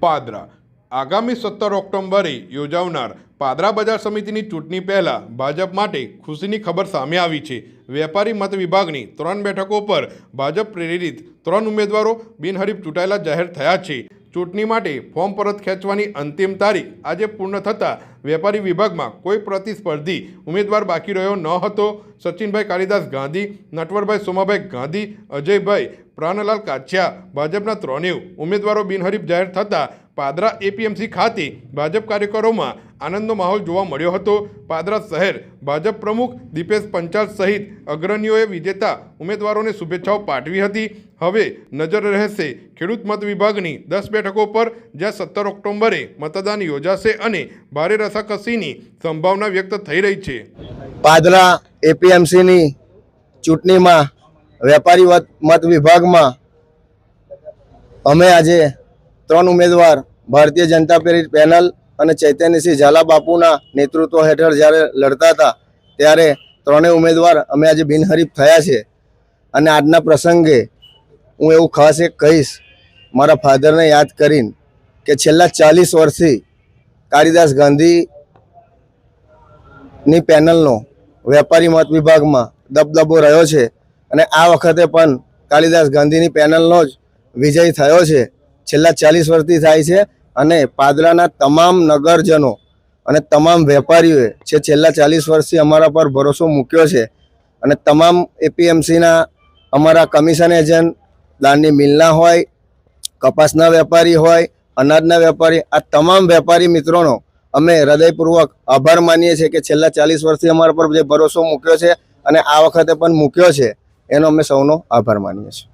પાદરા. આગામી સત્તર ઓક્ટોબરે યોજાનાર પાદરા બજાર સમિતિની ચૂંટણી પહેલાં ભાજપ માટે ખુશીની ખબર સામે આવી છે. વેપારી મત વિભાગની ત્રણ બેઠકો પર ભાજપ પ્રેરિત ત્રણ ઉમેદવારો બિનહરીફ ચૂંટાયેલા જાહેર થયા છે. ચૂંટણી માટે ફોર્મ પરત ખેંચવાની અંતિમ તારીખ આજે પૂર્ણ થતાં વેપારી વિભાગમાં કોઈ પ્રતિસ્પર્ધી ઉમેદવાર બાકી રહ્યો ન હતો. સચિનભાઈ કાલિદાસ ગાંધી, નટવરભાઈ સોમાભાઈ ગાંધી, અજયભાઈ પ્રાણલાલ કાછિયા, ભાજપના ત્રણેય ઉમેદવારો બિનહરીફ જાહેર થતાં પાદરા એપીએમસી ખાતે ભાજપ કાર્યકરોમાં આનંદનો માહોલ જોવા મળ્યો હતો. પાદરા શહેર ભાજપ પ્રમુખ દીપેશ પંચાલ સહિત અગ્રણીઓએ વિજેતા ઉમેદવારોને શુભેચ્છાઓ પાઠવી હતી. હવે નજર રહેશે ખેડૂત મત વિભાગની દસ બેઠકો પર, જ્યાં સત્તર ઓક્ટોબરે મતદાન યોજાશે અને ભારે રસાકસીની સંભાવના વ્યક્ત થઈ રહી છે. પાદરા એપીએમસીની ચૂંટણીમાં વેપારી મત વિભાગમાં અમે આજે ત્રણ ઉમેદવાર ભારતીય જનતા પેનલ અને ચૈતન્યસિંહ ઝાલા બાપુના નેતૃત્વ હેઠળ જ્યારે લડતા હતા, ત્યારે ત્રણેય ઉમેદવાર અમે આજે બિનહરીફ થયા છે અને આજના પ્રસંગે હું એવું ખાસ એક કહીશ, મારા ફાધરને યાદ કરીને કે છેલ્લા ચાલીસ વર્ષથી કાળીદાસ ગાંધીની પેનલનો વેપારી મત વિભાગમાં દબદબો રહ્યો છે અને આ વખતે પણ કાલિદાસ ગાંધીની પેનલનો જ વિજય થયો છે. છેલ્લા ચાલીસ વર્ષથી થાય છે. અને પાદરાના તમામ નગરજનો અને તમામ વેપારીઓએ જે છેલ્લા ચાલીસ વર્ષથી અમારા પર ભરોસો મૂક્યો છે અને તમામ એપીએમસીના અમારા કમિશન એજન્ટ દાળની મિલના હોય, કપાસના વેપારી હોય, અનાજના વેપારી, આ તમામ વેપારી મિત્રોનો અમે હૃદયપૂર્વક આભાર માનીએ છીએ કે છેલ્લા ચાલીસ વર્ષથી અમારા પર જે ભરોસો મૂક્યો છે અને આ વખતે પણ મૂક્યો છે. એનો અમે સૌનો આભાર માનીએ છીએ.